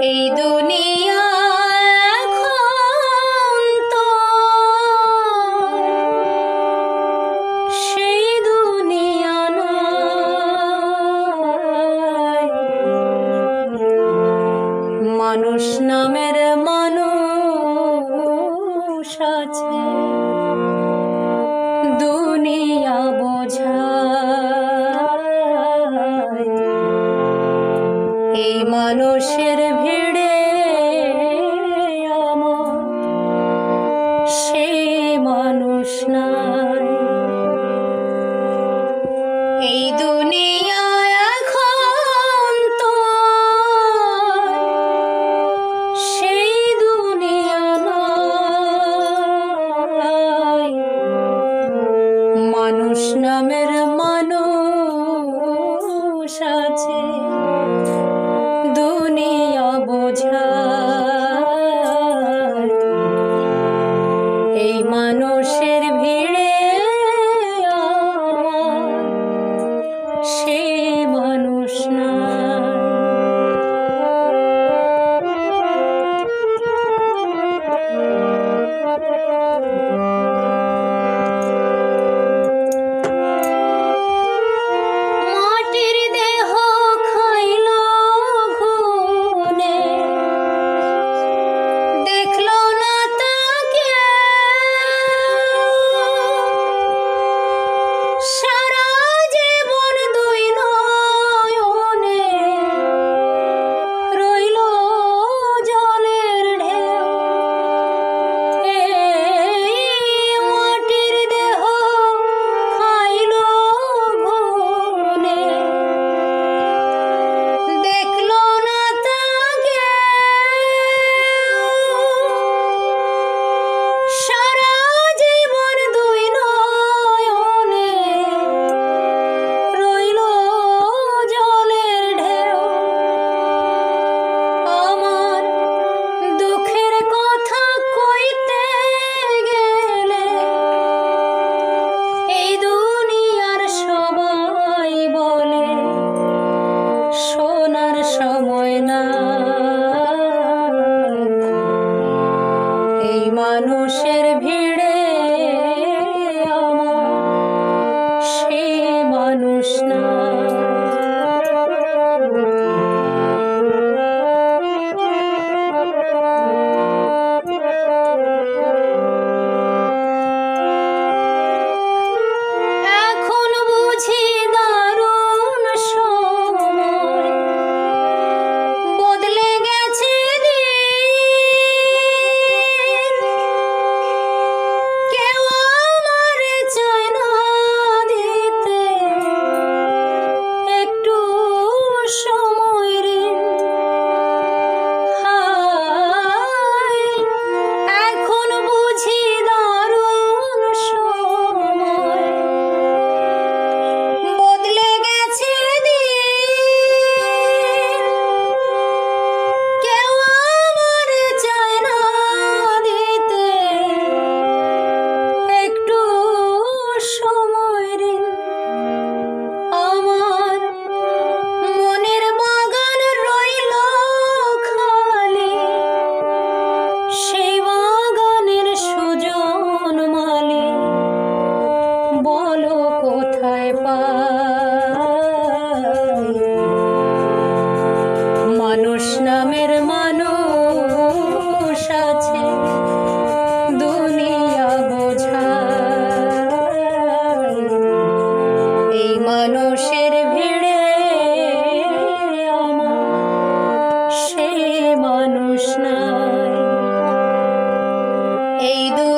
এই দুনিয়া মানুষ নামের মানুষ আছে। সে মানুষ নাই। এই দুনিয়া এখন তো সেই দুনিয়া নাই। মানুষ নামের মানুষ Ei, do...